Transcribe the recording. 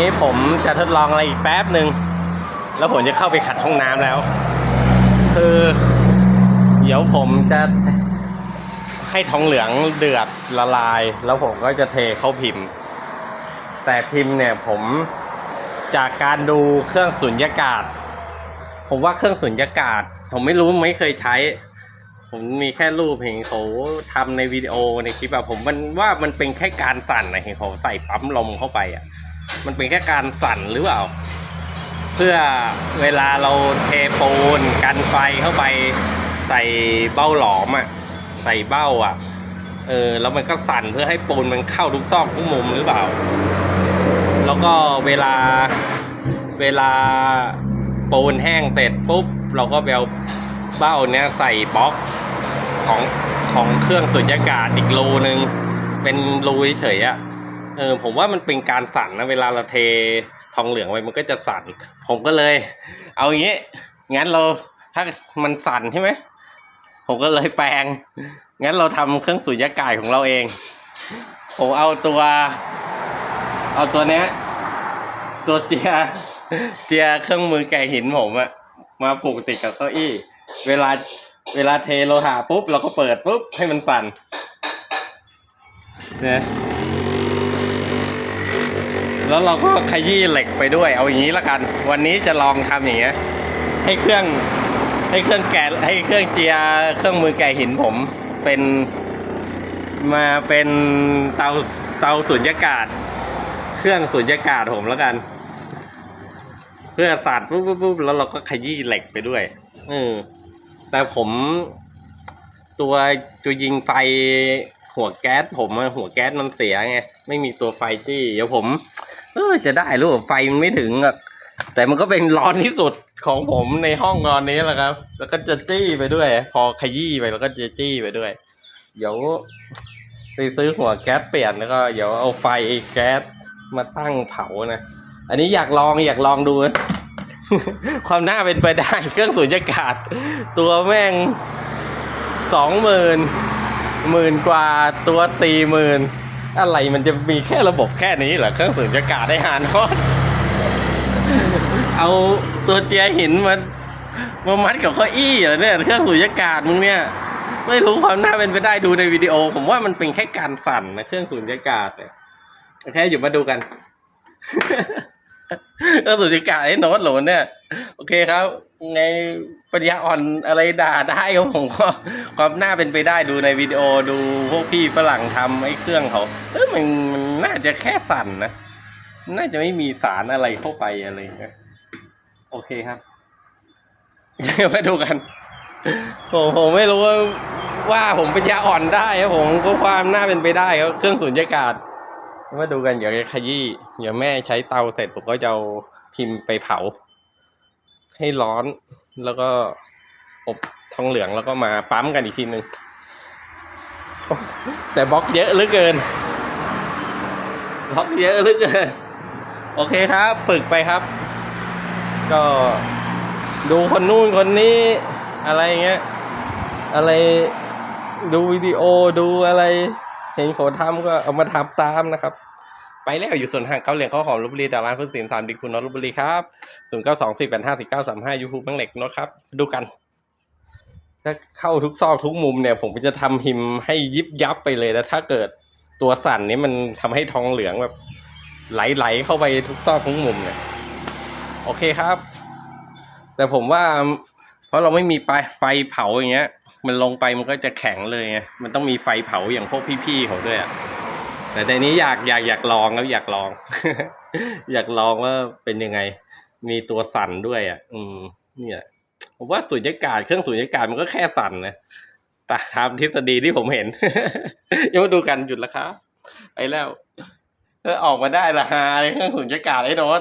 นี้ผมจะทดลองอะไรอีกแป๊บหนึ่งแล้วผมจะเข้าไปขัดห้องน้ำแล้ว คือ เดี๋ยวผมจะให้ทองเหลืองเดือดละลาย แล้วผมก็จะเทเข้าพิมพ์ แต่พิมพ์เนี่ยผมจากการดูเครื่องสุญญากาศ ผมว่าเครื่องสุญญากาศ ผมไม่รู้ไม่เคยใช้ ผมมีแค่รูปเห็นเขาทำในวิดีโอในคลิปอะผมมันว่ามันเป็นแค่การสั่นนะเห็นเขาใส่ปั๊มลมเข้าไปอะ มันเป็นแค่การสั่นหรือเปล่า เพื่อเวลาเราเทปูนกันไฟเข้าไปใส่เบ้าหลอมอะใส่เบ้าอะเออแล้วมันก็สั่นเพื่อให้ปูนมันเข้าทุกซอกทุกมุมหรือเปล่า แล้วก็เวลาเวลาปูนแห้งเสร็จปุ๊บ เราก็ไปเอาเบ้าเนี้ยใส่บล็อกของของเครื่องสุญญากาศอีกรูนึง เป็นรูเฉยๆอะ เออผมว่ามันเป็นการสั่นนะเวลาเราเททองเหลืองไปมันก็จะสั่น ผมก็เลย เอาอย่างงี้งั้นเราถ้ามันสั่นใช่ไหมผมก็เลยแปลง งั้นเราทำเครื่องสุญญากาศของเราเอง ผมเอาตัว เอาตัวเนี้ย ตัวเจียเจียเครื่องมือแกะหินผมอะมาผูกติดกับเก้าอี้ เวลาเวลาเทโลหะปุ๊บเราก็เปิดปุ๊บให้มันสั่นเนี่ย แล้วเราก็ขยี้เหล็กไปด้วย เอาอย่างนี้ละกัน วันนี้จะลองทำอย่างเงี้ยให้เครื่องให้เครื่องแกะให้เครื่องเจียเครื่องมือแกะหินผมเป็นมาเป็นเตาเตาสุญญากาศ เครื่องสุญญากาศผมแล้วกัน เพื่อสาดปุ๊บปุ๊บปุ๊บแล้วเราก็ขยี้เหล็กไปด้วยเออแต่ผมตัวตัวยิงไฟหัวแก๊สผมหัวแก๊สมันเสียไง ไม่มีตัวไฟจี้ เดี๋ยวผม เออจะได้หรือเปล่าไฟมันไม่ถึงอะแต่มันก็เป็นร้อนที่สุดของผมในห้องนอนนี้แหละครับ แล้วก็จะจี้ไปด้วย พอขยี้ไปแล้วก็จะจี้ไปด้วย เดี๋ยวไปซื้อหัวแก๊สเปลี่ยนแล้วก็เดี๋ยวเอาไฟแก๊สมาตั้งเผานะ อันนี้อยากลองอยากลองดู ความน่าเป็นไปได้เครื่องสูญญากาศ ตัวแม่งสองหมื่นหมื่นกว่าตัวสี่หมื่น อะไรมันจะมีแค่ระบบแค่นี้เหรอเครื่องสูญญากาศได้หานอดเอาตัวเจียหินมามามัดกับเก้าอี้เหรอเนี่ยเครื่องสูญญากาศมึงเนี่ยไม่รู้ความน่าเป็นไปได้ดูในวิดีโอ ผมว่ามันเป็นแค่การสั่นนะเครื่องสูญญากาศเนี่ยโอเคอยู่มาดูกันเครื่องสูญญากาศไอ้โน้ตโหลนเนี่ย โอเคครับไงปัญญาอ่อนอะไรด่าได้ครับผมก็ความน่าเป็นไปได้ดูในวิดีโอดูพวกพี่ฝรั่งทำไอ้เครื่องเขาเออมันมันน่าจะแค่สั่นนะน่าจะไม่มีสารอะไรเข้าไปอะไรเงี้ยโอเคครับมาดูกันผมผมไม่รู้ว่าว่าผมป็นยาอ่อนได้ครับผมก็ความน่าเป็นไปได้ครับเครื่องสูญญากาศมาดูกันเดี๋ยวขยี้เดี๋ยวแม่ใช้เตาเสร็จผมก็จะเอาพิมพ์ไปเผา ให้ร้อนแล้วก็อบทองเหลืองแล้วก็มาปั๊มกันอีกทีหนึ่งแต่บล็อกเยอะเหลือเกินบล็อกเยอะเหลือเกิน โอเคครับ ฝึกไปครับ ก็ดูคนนู้นคนนี้อะไรเงี้ย อะไรดูวิดีโอดูอะไร เห็นเขาทำก็เอามาทำตามนะครับ ไปแล้วอยู่ส่วนทางเก้าเหลียงข้าวหอมลบบุรีดารานพื้นสินสามดิคุณนนท์ลบบุรีครับศูนย์เก้าสองสี่แปดห้าสี่เก้าสามห้ายูทูบแบงเหล็กนนท์ครับ ดูกัน ถ้าเข้าทุกซอกทุกมุมเนี่ย ผมก็จะทำหิมให้ยิบยับไปเลยแล้วถ้าเกิดตัวสั่นนี้มันทำให้ทองเหลืองแบบ ไหลๆเข้าไปทุกซอกทุกมุมเนี่ย โอเคครับ แต่ผมว่า เพราะเราไม่มีไฟไฟเผาอย่างเงี้ย มันลงไปมันก็จะแข็งเลยไงมันต้องมีไฟเผาอย่างพวกพี่ๆเขาด้วยอะ แต่ในนี้อยากอยากอยากลองครับอยากลอง อยากลองว่าเป็นยังไง มีตัวสั่นด้วยอะ อืม เนี่ยผมว่าสุญญากาศเครื่องสุญญากาศมันก็แค่สั่นนะตามทฤษฎีที่ผมเห็นยังมาดูกันหยุดแล้วครับไปแล้วเออออกมาได้ละฮาเลยเครื่องสุญญากาศไอ้โน้ต